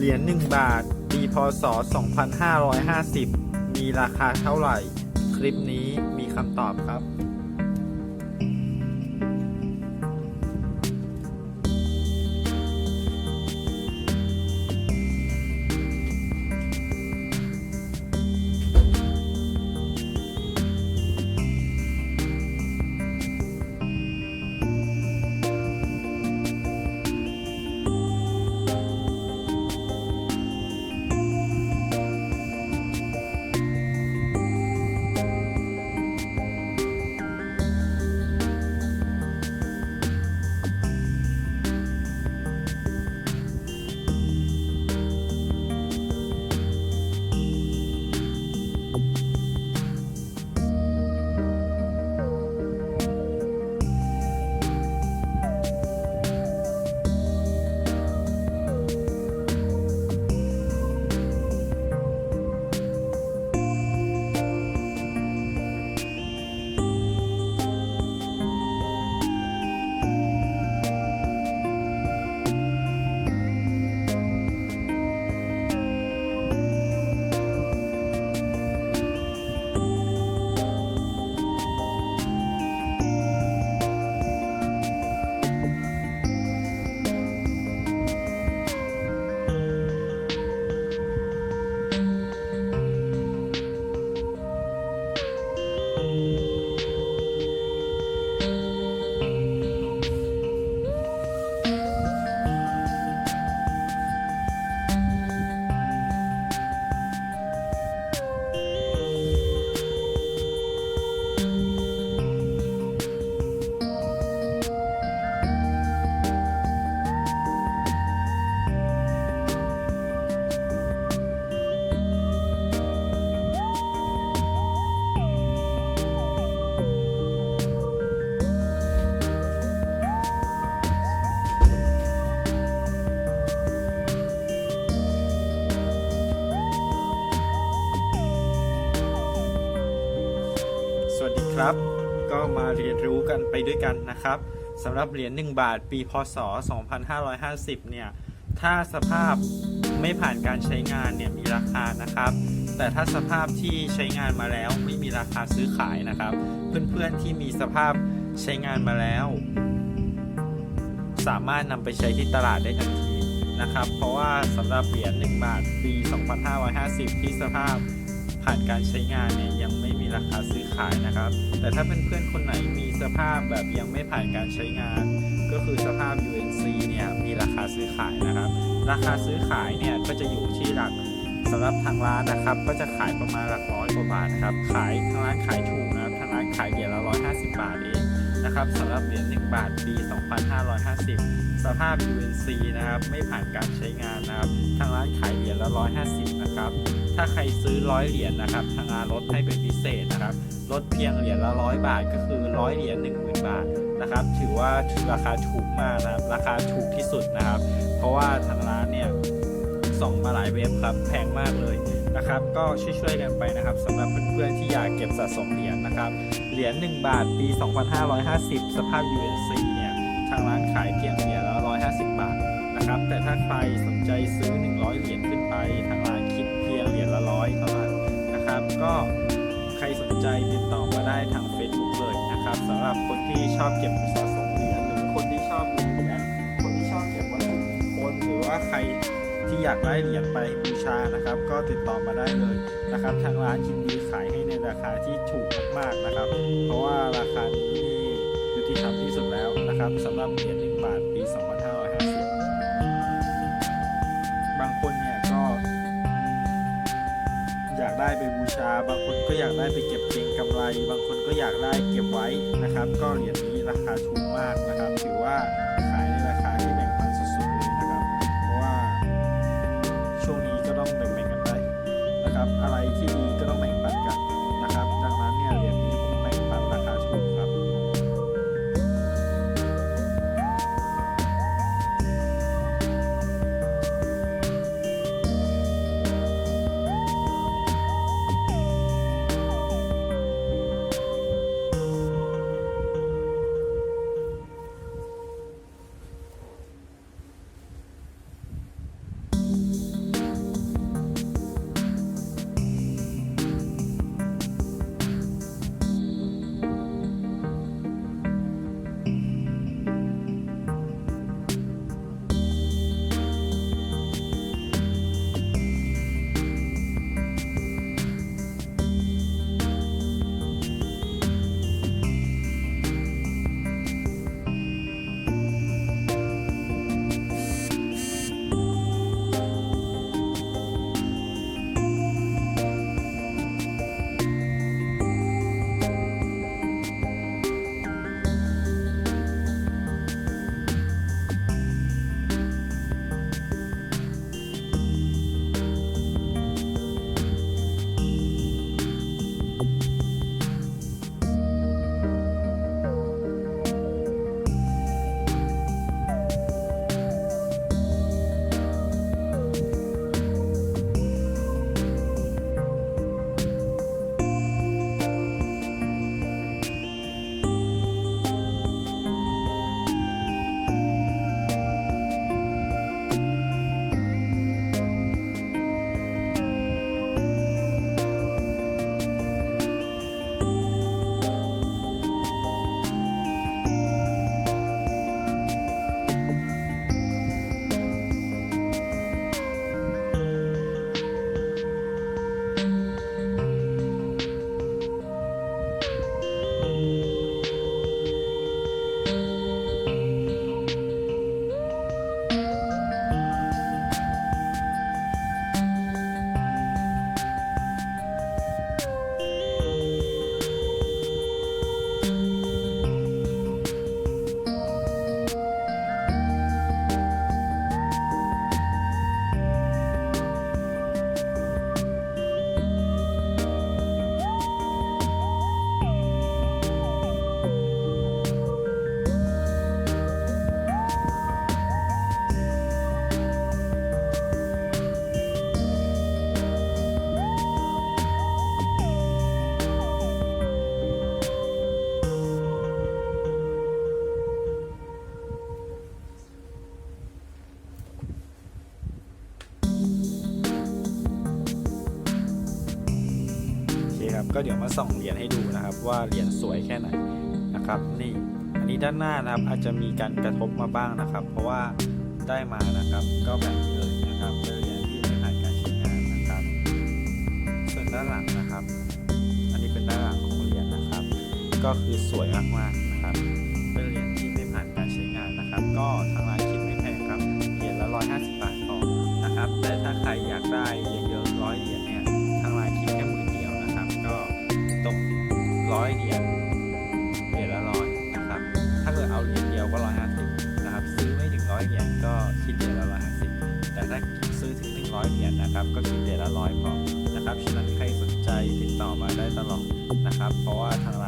เหรียญ1บาท ปีพศ 2550 มีราคาเท่าไหร่ คลิปนี้มีคำตอบครับ ครับ ก็มาเรียนรู้กันไปด้วยกันนะครับสำหรับเหรียญ1บาทปีพศ 2550 เนี่ย ถ้าสภาพไม่ผ่านการใช้งานเนี่ยมีราคานะครับ แต่ถ้าสภาพที่ใช้งานมาแล้วไม่มีราคาซื้อขายนะครับ เพื่อนๆที่มีสภาพใช้งานมาแล้ว สามารถนำไปใช้ที่ตลาดได้ทันทีนะครับ เพราะว่าสำหรับเหรียญ1บาทปี 2550 ที่สภาพ ผ่านการใช้งานเนี่ยยังไม่มีราคาซื้อขายนะครับ แต่ถ้าเพื่อนคนไหนมีสภาพแบบยังไม่ผ่านการใช้งาน ก็คือสภาพ UNC เนี่ยมีราคาซื้อขายนะครับ ราคาซื้อขายเนี่ยก็จะอยู่ที่หลักสำหรับทางร้านนะครับ ก็จะขายประมาณหลักร้อยกว่าบาทนะครับขายทางร้านขายถูกนะครับทางร้านขายเหรียญละ150 บาทเองนะครับสำหรับเหรียญ1บาทปี 2550 สภาพ UNC นะครับไม่ผ่านการใช้งานนะครับทางร้านขายเหรียญละ150 นะครับ ถ้าใครซื้อร้อยเหรียญนะครับทางร้านลดให้เป็นพิเศษนะครับลดเพียงเหรียญละร้อยบาทก็คือร้อยเหรียญ10,000บาทนะครับ ถือว่าราคาถูกมากนะครับ ราคาถูกที่สุดนะครับ เพราะว่าทางร้านเนี่ยส่งมาหลายเว็บครับแพงมากเลยนะครับ ก็ช่วยๆกันไปนะครับสำหรับเพื่อนๆที่อยากเก็บสะสมเหรียญนะครับ เหรียญ1บาทปี 2550 สภาพ UNC เนี่ยทางร้านขายเพียงเหรียญละ150 บาทนะครับ แต่ถ้าใครสนใจซื้อ 100 เหรียญขึ้น นะครับ ก็ใครสนใจติดต่อมาได้ทาง Facebook เลยนะครับสำหรับคนที่ชอบเก็บสะสมเหรียญหรือคนที่ชอบเหรียญคนที่ชอบเก็บวัตถุมงคลหรือว่าใครที่อยากได้เหรียญไปบูชานะครับ ก็ติดต่อมาได้เลยนะครับ ทางร้านยินดีขายให้ในราคาที่ถูกมากๆนะครับ เพราะว่าราคานี้นี่ยุติธรรมที่สุดแล้วนะครับสำหรับเหรียญ1บาทปี 2550 บางคนเนี่ยก็ ได้ไปบูชา บางคนก็อยากได้ไปเก็บเก็งกำไร บางคนก็อยากได้เก็บไว้นะครับ ก็เหรียญนี้ราคาถูกมากนะครับ ถือว่าขายในราคาที่แบ่งปันสุดๆเลยนะครับ เพราะว่าช่วงนี้ก็ต้องแบ่งๆกันไปนะครับ อะไรที่ดีก็ต้องแบ่ง ก็เดี๋ยวมาส่องเหรียญให้ดูนะครับ ว่าเหรียญสวยแค่ไหนนะครับนี่อันนี้ด้านหน้านะครับอาจจะมีการกระทบมาบ้างนะครับ เพราะว่าได้มานะครับ ก็แบบนี้เลยนะครับเป็นเหรียญที่ไม่ผ่านการใช้งานนะครับ ส่วนด้านหลังนะครับ อันนี้เป็นด้านหลังของเหรียญนะครับ ก็คือสวยมากๆนะครับ เป็นเหรียญที่ไม่ผ่านการใช้งานนะครับ ก็ทาง กว่าเหรียญเดียวก็150 นะครับ ซื้อไม่ถึงร้อยเหรียญก็คิดเหรียญละ 150 แต่ถ้าซื้อถึง 100 เหรียญนะครับ ก็คิดเหรียญละร้อยพอนะครับ ฉะนั้นใครสนใจติดต่อมาได้ตลอดนะครับ เพราะว่าทางร้าน